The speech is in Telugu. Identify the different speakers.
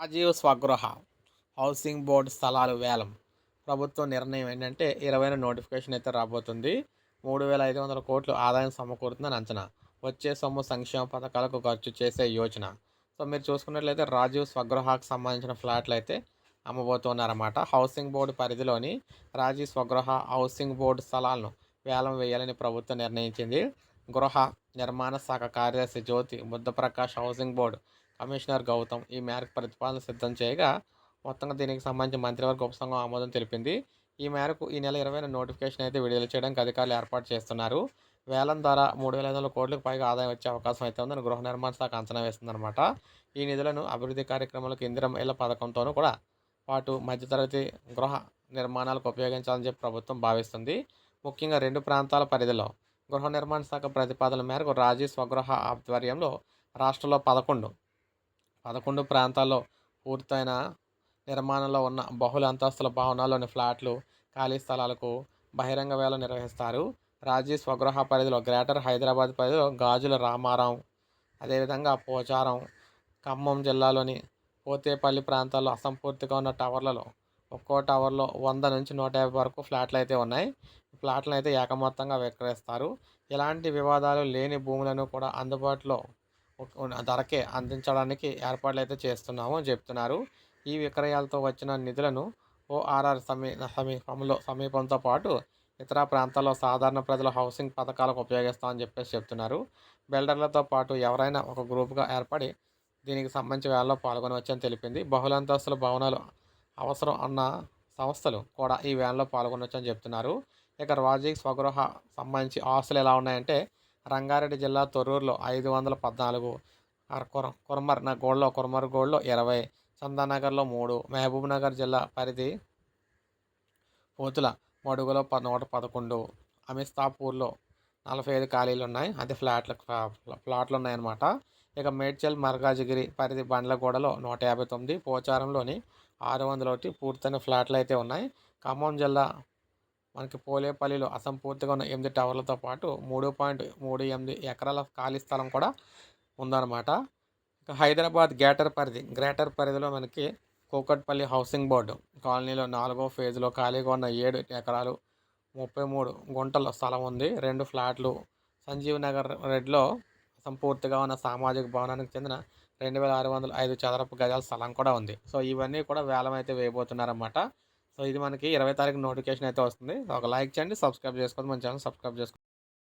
Speaker 1: రాజీవ్ స్వగృహ హౌసింగ్ బోర్డు స్థలాలు వేలం. ప్రభుత్వ నిర్ణయం ఏంటంటే ఇరవైన నోటిఫికేషన్ అయితే రాబోతుంది. మూడు వేల ఐదు వందల కోట్లు ఆదాయం సమకూరుతుందని అంచనా. వచ్చే సొమ్ము సంక్షేమ పథకాలకు ఖర్చు చేసే యోచన. సో మీరు చూసుకున్నట్లయితే రాజీవ్ స్వగృహకు సంబంధించిన ఫ్లాట్లు అయితే అమ్మబోతున్నారన్నమాట. హౌసింగ్ బోర్డు పరిధిలోని రాజీవ్ స్వగృహ హౌసింగ్ బోర్డు స్థలాలను వేలం వేయాలని ప్రభుత్వం నిర్ణయించింది. గృహ నిర్మాణ శాఖ కార్యదర్శి Jyoti Buddhaprakash housing board commissioner Gautam ఈ మేరకు ప్రతిపాదన సిద్ధం చేయగా మొత్తంగా దీనికి సంబంధించి మంత్రివర్గ ఉపసంఘం ఆమోదం తెలిపింది. ఈ మేరకు ఈ నెల ఇరవై నోటిఫికేషన్ అయితే విడుదల చేయడానికి అధికారులు ఏర్పాటు చేస్తున్నారు. వేలం ద్వారా మూడు వేల ఐదు వందల కోట్లకు పైగా ఆదాయం వచ్చే అవకాశం అయితే ఉందని గృహ నిర్మాణ శాఖ అంచనా వేస్తుందన్నమాట. ఈ నిధులను అభివృద్ధి కార్యక్రమాలకు ఇందిరం ఇళ్ళ పథకంతోనూ కూడా పాటు మధ్యతరగతి గృహ నిర్మాణాలకు ఉపయోగించాలని చెప్పి ప్రభుత్వం భావిస్తుంది. ముఖ్యంగా రెండు ప్రాంతాల పరిధిలో గృహ నిర్మాణ శాఖ ప్రతిపాదన మేరకు రాజీ స్వగృహ ఆధ్వర్యంలో రాష్ట్రంలో పదకొండు పదకొండు ప్రాంతాల్లో పూర్తయిన నిర్మాణంలో ఉన్న బహుళ అంతస్తుల భవనాల్లోని ఫ్లాట్లు ఖాళీ స్థలాలకు బహిరంగ వేల నిర్వహిస్తారు. రాజీ స్వగృహ పరిధిలో గ్రేటర్ హైదరాబాద్ పరిధిలో గాజుల రామారావు అదేవిధంగా పోచారం ఖమ్మం జిల్లాలోని పోతేపల్లి ప్రాంతాల్లో అసంపూర్తిగా ఉన్న టవర్లలో ఒక్కో టవర్లో వంద నుంచి నూట యాభై వరకు ఫ్లాట్లు అయితే ఉన్నాయి. ఫ్లాట్లను అయితే ఏకమొత్తంగా విక్రయిస్తారు. ఎలాంటి వివాదాలు లేని భూములను కూడా అందుబాటులో ధరకే అందించడానికి ఏర్పాట్లు అయితే చేస్తున్నాము అని చెప్తున్నారు. ఈ విక్రయాలతో వచ్చిన నిధులను ఓఆర్ఆర్ సమీ సమీపంలో సమీపంతో పాటు ఇతర ప్రాంతాల్లో సాధారణ ప్రజల హౌసింగ్ పథకాలకు ఉపయోగిస్తామని చెప్పేసి చెప్తున్నారు. బిల్డర్లతో పాటు ఎవరైనా ఒక గ్రూప్గా ఏర్పడి దీనికి సంబంధించి వేళలో పాల్గొనవచ్చని తెలిపింది. బహుళంతస్తుల భవనాలు అవసరం అన్న సంస్థలు కూడా ఈ వ్యాన్లో పాల్గొనవచ్చని చెప్తున్నారు. ఇక రాజీ స్వగృహ సంబంధించి ఆస్తులు ఎలా ఉన్నాయంటే రంగారెడ్డి జిల్లా తొర్రూరులో ఐదు వందల పద్నాలుగు కురమర్ నా గోడ్లో కురమర్ గోడ్లో ఇరవై చందానగర్లో మూడు మహబూబ్ నగర్ జిల్లా పరిధి పోతుల మడుగులో నూట పదకొండు అమిస్తాపూర్లో నలభై ఐదు ఖాళీలు ఉన్నాయి అది ఫ్లాట్లు ఫ్లాట్లు ఉన్నాయన్నమాట ఇక మేడ్చల్ మర్గాజగిరి పరిధి బండ్లగూడలో నూట యాభై తొమ్మిది పోచారంలోని ఆరు వందల ఒకటి పూర్తయిన ఫ్లాట్లు అయితే ఉన్నాయి. ఖమ్మం జిల్లా మనకి పోలేపల్లిలో అసంపూర్తిగా ఉన్న ఎనిమిది టవర్లతో పాటు మూడు పాయింట్ మూడు ఎనిమిది ఎకరాల ఖాళీ స్థలం కూడా ఉందన్నమాట. హైదరాబాద్ గ్రేటర్ పరిధి గ్రేటర్ పరిధిలో మనకి కూకట్పల్లి హౌసింగ్ బోర్డు కాలనీలో నాలుగో ఫేజ్లో ఖాళీగా ఉన్న ఏడు ఎకరాలు ముప్పై మూడు గుంటల స్థలం ఉంది. రెండు ఫ్లాట్లు సంజీవ్ నగర్ రెడ్లో సంపూర్తిగా ఉన్న సామాజిక భవనానికి చెందిన రెండు వేల ఆరు వందల ఐదు చదరపు గజాల స్థలం కూడా ఉంది. సో ఇవన్నీ కూడా వేలం అయితే వేయబోతున్నారన్నమాట. సో ఇది మనకి ఇరవై తారీఖు నోటిఫికేషన్ అయితే వస్తుంది. ఒక లైక్ చేయండి సబ్స్క్రైబ్ చేసుకోండి మన ఛానల్ సబ్స్క్రైబ్ చేసుకోండి.